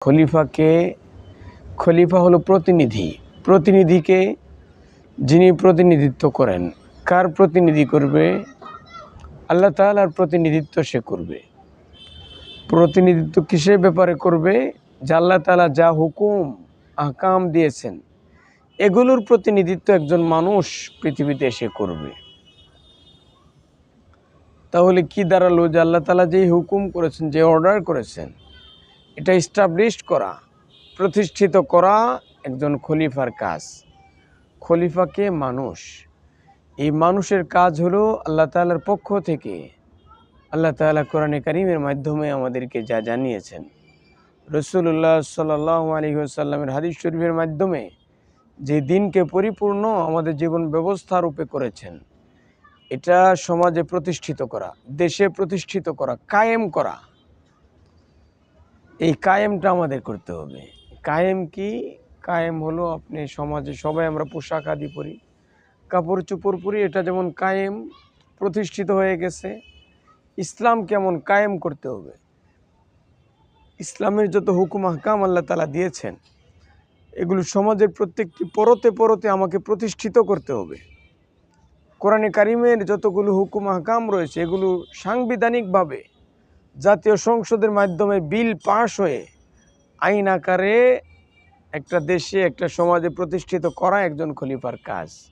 খলিফাকে, খলিফা হলো প্রতিনিধি। প্রতিনিধিকে যিনি প্রতিনিধিত্ব করেন। কার প্রতিনিধি করবে? আল্লাহ তাআলার প্রতিনিধিত্ব সে করবে। প্রতিনিধিত্ব কিসের ব্যাপারে করবে? যে আল্লাহ তাআলা যা হুকুম, আহকাম দিয়েছেন, এগুলোর প্রতিনিধিত্ব একজন মানুষ পৃথিবীতে এসে করবে। তাহলে কি দাঁড়াল যে আল্লাহ তাআলা যে হুকুম করেছেন, যে অর্ডার করেছেন এটা স্টাবলিশ করা, প্রতিষ্ঠিত করা একজন খলিফার কাজ। খলিফাকে মানুষ। এই মানুষের কাজ হলো আল্লাহ তাআলার পক্ষ থেকে। আল্লাহ তাআলা কোরআনে কারিমের মাধ্যমে আমাদেরকে যা জানিয়েছেন। রসুল্লাহ সাল্লাহ আলী সাল্লামের হাদিস শরীফের মাধ্যমে যে দিনকে পরিপূর্ণ আমাদের জীবন ব্যবস্থা রূপে করেছেন, এটা সমাজে প্রতিষ্ঠিত করা, দেশে প্রতিষ্ঠিত করা, কায়েম করা। এই কায়েমটা আমাদের করতে হবে। কায়েম কি? কায়েম হলো আপনি সমাজে সবাই আমরা পোশাক আদি পরি, কাপড় চোপড় পরি, এটা যেমন কায়েম প্রতিষ্ঠিত হয়ে গেছে, ইসলাম কেমন কায়েম করতে হবে? ইসলামের যত হুকুম হাকাম আল্লাহ তালা দিয়েছেন, এগুলো সমাজের প্রত্যেকটি পরতে পরতে আমাকে প্রতিষ্ঠিত করতে হবে। কোরআনে কারিমের যতগুলো হুকুম হাকাম রয়েছে, এগুলো সাংবিধানিকভাবে জাতীয় সংসদের মাধ্যমে বিল পাশ হয়ে আইন আকারে একটা দেশে, একটা সমাজে প্রতিষ্ঠিত করা একজন খলিফার কাজ।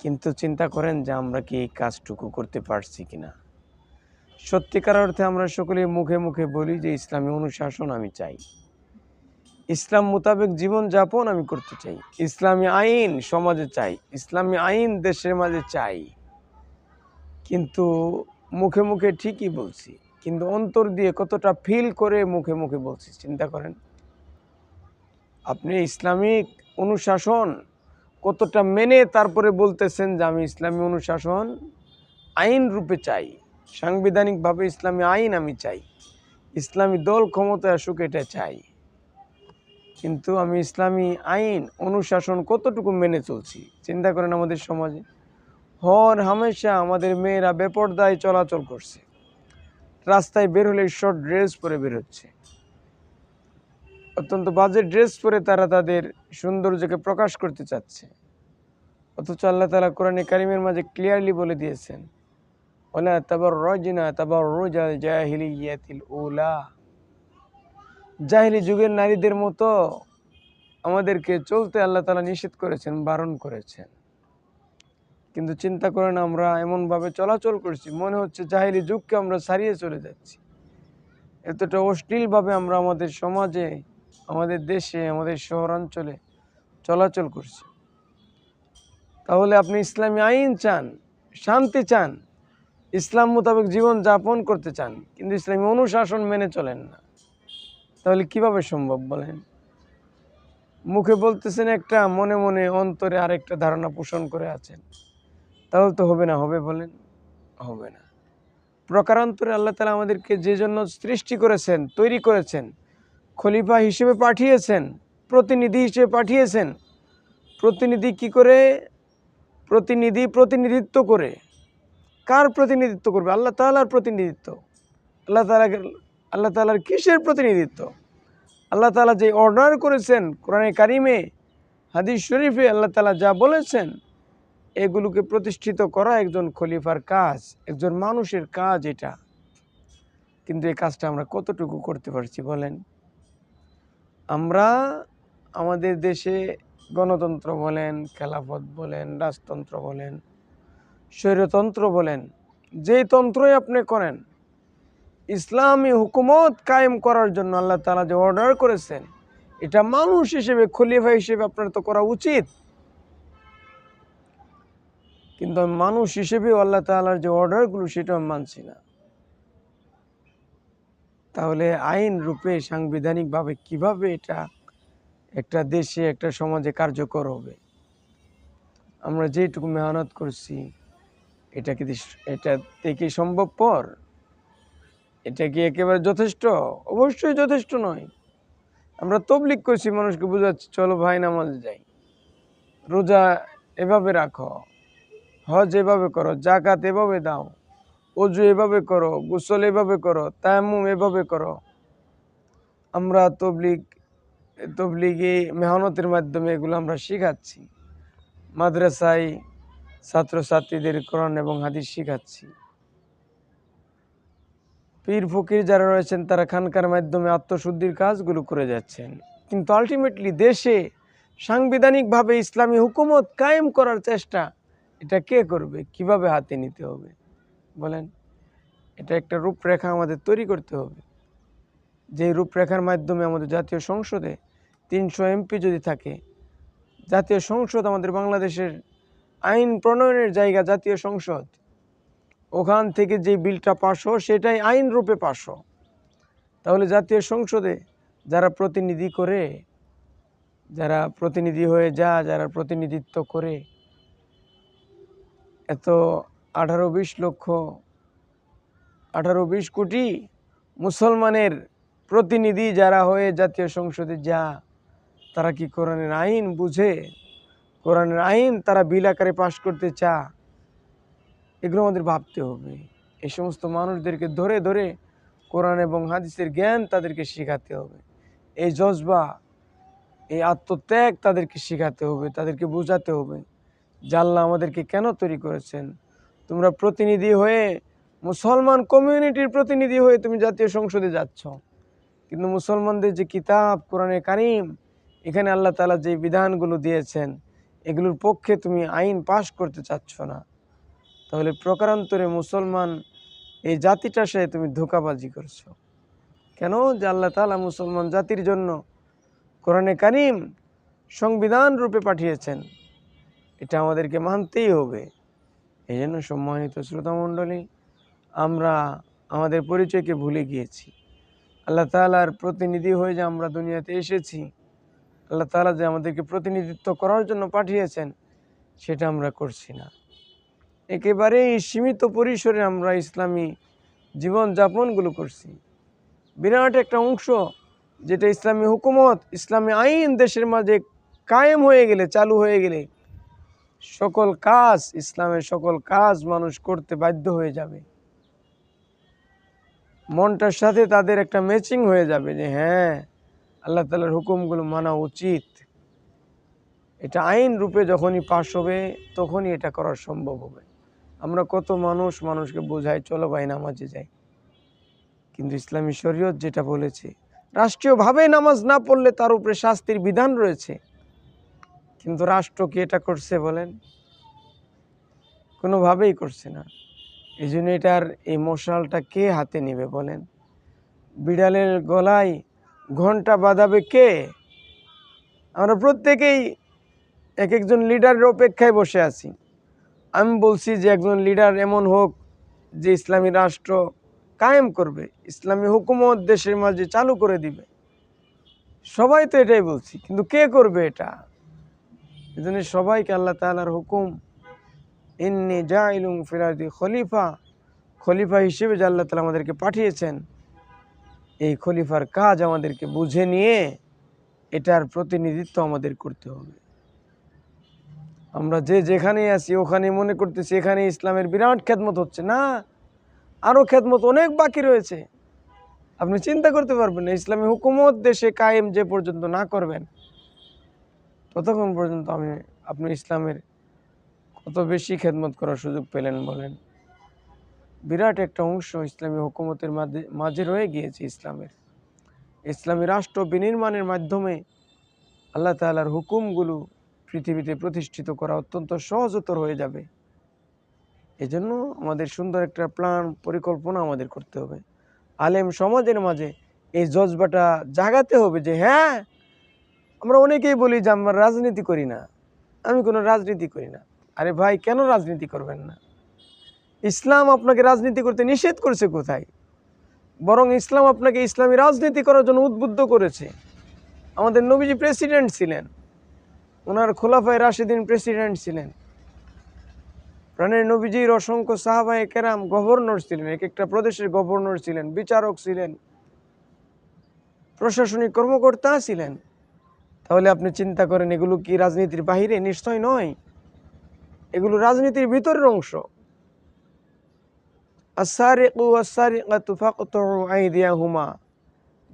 কিন্তু চিন্তা করেন যে আমরা কি এই কাজটুকু করতে পারছি কিনা? সত্যিকার অর্থে আমরা সকলে মুখে মুখে বলি যে ইসলামী অনুশাসন আমি চাই। ইসলাম মোতাবেক জীবন যাপন আমি করতে চাই। ইসলামী আইন সমাজে চাই। ইসলামী আইন দেশের মাঝে চাই। কিন্তু মুখে মুখে ঠিকই বলছি কিন্তু অন্তর দিয়ে কতটা ফিল করে মুখে মুখে বলছি চিন্তা করেন। আপনি ইসলামিক অনুশাসন কতটা মেনে তারপরে বলতেছেন যে আমি ইসলামী অনুশাসন আইন রূপে চাই, সাংবিধানিকভাবে ইসলামী আইন আমি চাই, ইসলামী দল ক্ষমতায় আসুক এটা চাই। কিন্তু আমি ইসলামী আইন অনুশাসন কতটুকু মেনে চলছি, চিন্তা করেন আমাদের সমাজে। হর হামেশা আমাদের মেয়েরা বেপরদায় চলাচল করছে। রাস্তায় বের হলে শর্ট ড্রেস পরে বের হচ্ছে অত্যন্ত বাজে ড্রেস পরে তারা তাদের সৌন্দর্যকে প্রকাশ করতে চাচ্ছে। অথচ আল্লাহ তালা কোরআনে কারিমের মাঝে ক্লিয়ারলি বলে দিয়েছেন ওলা তাবার রজনা তাবার রোজাল জাহিলিয়াতিল ওলা জাহিলি যুগের নারীদের মতো আমাদেরকে চলতে আল্লাহ তালা নিষেধ করেছেন, বারণ করেছেন। কিন্তু চিন্তা করেন আমরা এমনভাবে চলাচল করছি, মনে হচ্ছে জাহিলি যুগকে আমরা ছাড়িয়ে চলে যাচ্ছি। এতটা অশ্লীলভাবে আমরা আমাদের সমাজে, আমাদের দেশে, আমাদের শহরাঞ্চলে চলাচল করছি। তাহলে আপনি ইসলামী আইন চান, শান্তি চান, ইসলাম মোতাবেক জীবন যাপন করতে চান, কিন্তু ইসলামী অনুশাসন মেনে চলেন না, তাহলে কীভাবে সম্ভব বলেন? মুখে বলতেছেন একটা, মনে মনে অন্তরে আরেকটা ধারণা পোষণ করে আছেন। তাহলে তো হবে না হবে বলেন। হবে না। প্রকারান্তরে আল্লাহ তালা আমাদেরকে যে জন্য সৃষ্টি করেছেন তৈরি করেছেন খলিফা হিসেবে পাঠিয়েছেন প্রতিনিধি হিসেবে পাঠিয়েছেন প্রতিনিধি কি করে? প্রতিনিধি প্রতিনিধিত্ব করে। কার প্রতিনিধিত্ব করবে? আল্লাহ তালার প্রতিনিধিত্ব। আল্লাহ তালা আল্লাহ তালার কিসের প্রতিনিধিত্ব? আল্লাহ তালা যে অর্ডার করেছেন কোরআনে কারিমে হাদিস শরীফে আল্লাহ তালা যা বলেছেন এগুলোকে প্রতিষ্ঠিত করা একজন খলিফার কাজ, একজন মানুষের কাজ এটা। কিন্তু এই কাজটা আমরা কতটুকু করতে পারছি বলেন? আমরা আমাদের দেশে গণতন্ত্র বলেন, খেলাফত বলেন, রাজতন্ত্র বলেন, স্বৈরতন্ত্র বলেন, যেই তন্ত্রই আপনি করেন, ইসলামী হুকুমত কায়েম করার জন্য আল্লাহ তালা যে অর্ডার করেছেন, এটা মানুষ হিসেবে, খলিফা হিসেবে আপনার তো করা উচিত। কিন্তু আমি মানুষ হিসেবে আল্লাহ তালার যে অর্ডারগুলো সেটা আমি মানছি না। তাহলে আইন রূপে সাংবিধানিকভাবে কীভাবে এটা একটা দেশে, একটা সমাজে কার্যকর হবে? আমরা যেটুকু মেহনত করছি, এটা কি এটা কি সম্ভবপর? এটা কি একেবারে যথেষ্ট? অবশ্যই যথেষ্ট নয়। আমরা তবলিক করছি মানুষকে বোঝাচ্ছি, চলো ভাই, নামাজ যাই। রোজা এভাবে রাখো। হজ এভাবে করো জাকাত এভাবে দাও অজু এভাবে করো, গোসল এভাবে করো, তায়াম্মুম এভাবে করো। আমরা তবলিগ, তবলিগে মেহনতের মাধ্যমে এগুলো আমরা শেখাচ্ছি। মাদ্রাসায় ছাত্রছাত্রীদের কোরআন এবং হাদিস শেখাচ্ছি। পীর ফকির যারা রয়েছেন, তারা খানকার মাধ্যমে আত্মশুদ্ধির কাজগুলো করে যাচ্ছেন। কিন্তু আলটিমেটলি দেশে সাংবিধানিকভাবে ইসলামী হুকুমত কায়েম করার চেষ্টা এটা কে করবে? কীভাবে হাতে নিতে হবে? বলেন, এটা একটা রূপরেখা আমাদের তৈরি করতে হবে। যে রূপরেখার মাধ্যমে আমাদের জাতীয় সংসদে তিনশো এমপি যদি থাকে, জাতীয় সংসদ আমাদের বাংলাদেশের আইন প্রণয়নের জায়গা জাতীয় সংসদ, ওখান থেকে যে বিলটা পাশ হয় সেটাই আইন রূপে পাশ হয়। তাহলে জাতীয় সংসদে যারা প্রতিনিধি করে, যারা প্রতিনিধি হয়ে যা যারা প্রতিনিধিত্ব করে এত আঠারো বিশ লক্ষ, আঠারো বিশ কোটি মুসলমানের প্রতিনিধি যারা হয়ে জাতীয় সংসদে যা, তারা কি কোরআনের আইন বুঝে? কোরআনের আইন তারা বিল আকারে পাশ করতে চা? এগুলো আমাদের ভাবতে হবে। এই সমস্ত মানুষদেরকে ধরে ধরে কোরআন এবং হাদিসের জ্ঞান তাদেরকে শেখাতে হবে। এই জজবা, এই আত্মত্যাগ তাদেরকে শেখাতে হবে, তাদেরকে বোঝাতে হবে। জাল্লা আমাদেরকে কেন তৈরি করেছেন? তোমরা প্রতিনিধি হয়ে, মুসলমান কমিউনিটির প্রতিনিধি হয়ে তুমি জাতীয় সংসদে যাচ্ছ। কিন্তু মুসলমানদের যে কিতাব, কোরআনে কারিম, এখানে আল্লাহ তালা যে বিধানগুলো দিয়েছেন, এগুলোর পক্ষে তুমি আইন পাশ করতে চাচ্ছ না। তাহলে প্রকারান্তরে মুসলমান এই জাতিটার সাথে তুমি ধোকাবাজি করছ। কেন? যে আল্লাহ তালা মুসলমান জাতির জন্য কোরআনে কারিম সংবিধান রূপে পাঠিয়েছেন। এটা আমাদেরকে মানতেই হবে। এই জন্য সম্মানিত শ্রোতামণ্ডলী আমরা আমাদের পরিচয়কে ভুলে গিয়েছি। আল্লাহ তালার প্রতিনিধি হয়ে যে আমরা দুনিয়াতে এসেছি, আল্লাহ তালা যে আমাদেরকে প্রতিনিধিত্ব করার জন্য পাঠিয়েছেন, সেটা আমরা করছি না। একেবারেই সীমিত পরিসরে আমরা ইসলামী জীবনযাপনগুলো করছি। বিরাট একটা অংশ যেটা ইসলামী হুকুমত, ইসলামী আইন দেশের মাঝে কায়েম হয়ে গেলে, চালু হয়ে গেলে সকল কাজ, ইসলামের সকল কাজ মানুষ করতে বাধ্য হয়ে যাবে। মনটার সাথে তাদের একটা ম্যাচিং হয়ে যাবে যে হ্যাঁ আল্লাহ তালার হুকুমগুলো মানা উচিত। এটা আইন রূপে যখনই পাশ হবে, তখনই এটা করা সম্ভব হবে। আমরা কত মানুষ মানুষকে বোঝাই, চলো ভাই নামাজে যাই। কিন্তু ইসলামী শরীয়ত যেটা বলেছে, রাষ্ট্রীয়ভাবে নামাজ না পড়লে তার উপরে শাস্তির বিধান রয়েছে। কিন্তু রাষ্ট্র কি এটা করছে বলেন? কোনোভাবেই করছে না। এই জন্য এটার এই মশালটা কে হাতে নেবে বলেন? বিড়ালের গলায় ঘণ্টা বাঁধাবে কে? আমরা প্রত্যেকেই এক একজন লিডারের অপেক্ষায় বসে আছি। আমি বলছি যে একজন লিডার এমন হোক যে ইসলামী রাষ্ট্র কায়েম করবে, ইসলামী হুকুমত দেশের মাঝে চালু করে দিবে। সবাই তো এটাই বলছি, কিন্তু কে করবে এটা? এই জন্য সবাইকে আল্লাহ তালার হুকুম, ইন্নি জাইলুম ফিরাদি খলিফা খলিফা হিসেবে যে আল্লাহ তালা আমাদেরকে পাঠিয়েছেন, এই খলিফার কাজ আমাদেরকে বুঝে নিয়ে এটার প্রতিনিধিত্ব আমাদের করতে হবে। আমরা যে যেখানেই আছি ওখানে মনে করতেছি, এখানে ইসলামের বিরাট খেদমত হচ্ছে। না আরও খেদমত অনেক বাকি রয়েছে। আপনি চিন্তা করতে পারবেন না, ইসলামী হুকুমত দেশে কায়েম যে পর্যন্ত না করবেন ততক্ষণ পর্যন্ত আমি আপনি ইসলামের কত বেশি খেদমত করার সুযোগ পেলেন বলেন। বিরাট একটা অংশ ইসলামী হুকুমতের মাঝে মাঝে রয়ে গিয়েছে ইসলামের। ইসলামী রাষ্ট্র বিনির্মাণের মাধ্যমে আল্লাহ তাআলার হুকুমগুলো পৃথিবীতে প্রতিষ্ঠিত করা অত্যন্ত সহজতর হয়ে যাবে। এজন্য আমাদের সুন্দর একটা প্ল্যান, পরিকল্পনা আমাদের করতে হবে। আলেম সমাজের মাঝে এই জজবাটা জাগাতে হবে যে হ্যাঁ আমরা অনেকেই বলি যে আমরা রাজনীতি করি না। আমি কোনো রাজনীতি করি না। আরে ভাই, কেন রাজনীতি করবেন না? ইসলাম আপনাকে রাজনীতি করতে নিষেধ করছে কোথায়? বরং ইসলাম আপনাকে ইসলামী রাজনীতি করার জন্য উদ্বুদ্ধ করেছে। আমাদের নবীজি প্রেসিডেন্ট ছিলেন। ওনার খোলাফায় রাশিদিন প্রেসিডেন্ট ছিলেন। প্রাণের নবীজির অসংখ্য সাহাবায়ে কেরাম গভর্নর ছিলেন, এক একটা প্রদেশের গভর্নর ছিলেন, বিচারক ছিলেন, প্রশাসনিক কর্মকর্তা ছিলেন। তাহলে আপনি চিন্তা করেন, এগুলো কি রাজনীতির বাহিরে? নিশ্চয় নয়। এগুলো রাজনীতির ভিতরের অংশ।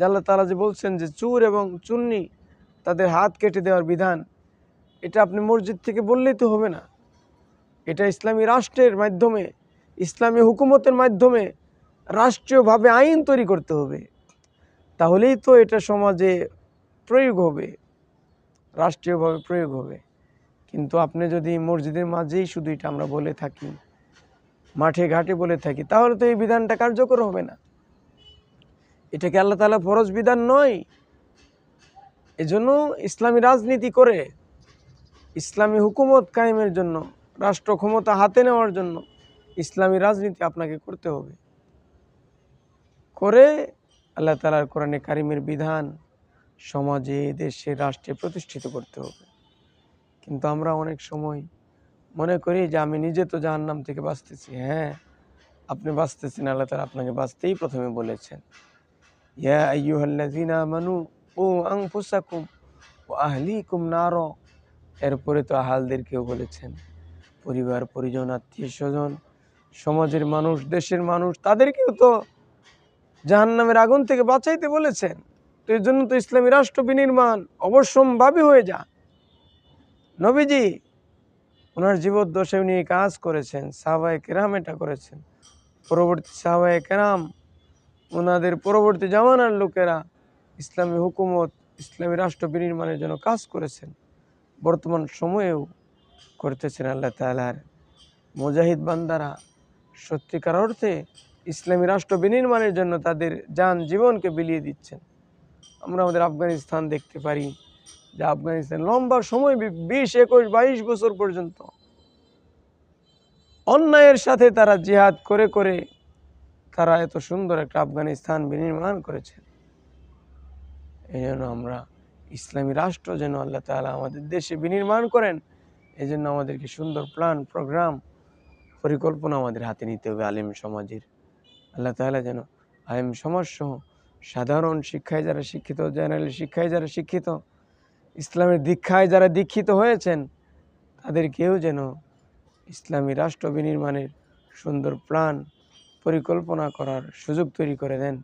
আল্লাহ তালা যে বলছেন যে চুর এবং চুন্নি তাদের হাত কেটে দেওয়ার বিধান, এটা আপনি মসজিদ থেকে বললেই তো হবে না। এটা ইসলামী রাষ্ট্রের মাধ্যমে, ইসলামী হুকুমতের মাধ্যমে রাষ্ট্রীয়ভাবে আইন তৈরি করতে হবে। তাহলেই তো এটা সমাজে প্রয়োগ হবে। রাষ্ট্রীয়ভাবে প্রয়োগ হবে। কিন্তু আপনি যদি মসজিদের মাঝেই শুধু এটা আমরা বলে থাকি, মাঠে ঘাটে বলে থাকি, তাহলে তো এই বিধানটা কার্যকর হবে না। এটা কি আল্লাহ তালা ফরজ বিধান নয়? এজন্য ইসলামী রাজনীতি করে, ইসলামী হুকুমত কায়েমের জন্য, রাষ্ট্র ক্ষমতা হাতে নেওয়ার জন্য ইসলামী রাজনীতি আপনাকে করতে হবে। করে আল্লাহ তালার কোরআনে কারিমের বিধান সমাজে, দেশে, রাষ্ট্রে প্রতিষ্ঠিত করতে হবে। কিন্তু আমরা অনেক সময় মনে করি যে আমি নিজে তো জাহান্নাম থেকে বাঁচতেছি হ্যাঁ? আপনি বাঁচতেছেন, আল্লাহ তালা আপনাকে বাঁচতেই প্রথমে বলেছেন। ইয়া আমানু ও আনফুসাকুম ওয়া আহলিকুম নার। এরপরে তো আহালদেরকেও বলেছেন, পরিবার, পরিজন, আত্মীয় স্বজন, সমাজের মানুষ, দেশের মানুষ, তাদেরকেও তো জাহান্নামের আগুন থেকে বাঁচাইতে বলেছেন। তো এর জন্য তো ইসলামী রাষ্ট্র বিনির্মাণ অবশ্যম্ভাবী হয়ে যা নবীজি ওনার জীবদ্দশায় উনি এই কাজ করেছেন, সাহবায় কেরাম এটা করেছেন। পরবর্তী সাহবায় কেরাম, ওনাদের পরবর্তী জামানার লোকেরা ইসলামী হুকুমত, ইসলামী রাষ্ট্র বিনির্মাণের জন্য কাজ করেছেন। বর্তমান সময়েও করতেছেন আল্লাহ তালার মুজাহিদ বান্দারা। সত্যিকার অর্থে ইসলামী রাষ্ট্র বিনির্মাণের জন্য তাদের যান জীবনকে বিলিয়ে দিচ্ছেন। আমরা আমাদের আফগানিস্তান দেখতে পারি। যে আফগানিস্তান লম্বা সময় বিশ, একুশ, বাইশ বছর পর্যন্ত। অন্যায়ের সাথে তারা জিহাদ করে করে তারা এত সুন্দর একটা আফগানিস্তান বিনির্মাণ করেছেন এই জন্য আমরা ইসলামী রাষ্ট্র যেন আল্লাহ তাআলা আমাদের দেশে বিনির্মাণ করেন, এই জন্য আমাদেরকে সুন্দর প্ল্যান প্রোগ্রাম পরিকল্পনা আমাদের হাতে নিতে হবে আলিম সমাজের। আল্লাহ তাআলা যেন আলিম সমাজ সহ সাধারণ শিক্ষায় যারা শিক্ষিত, জেনারেল শিক্ষায় যারা শিক্ষিত, ইসলামের দীক্ষায় যারা দীক্ষিত হয়েছেন, তাদের কেউ যেন ইসলামী রাষ্ট্র বিনির্মাণের সুন্দর প্ল্যান পরিকল্পনা করার সুযোগ তৈরি করে দেন।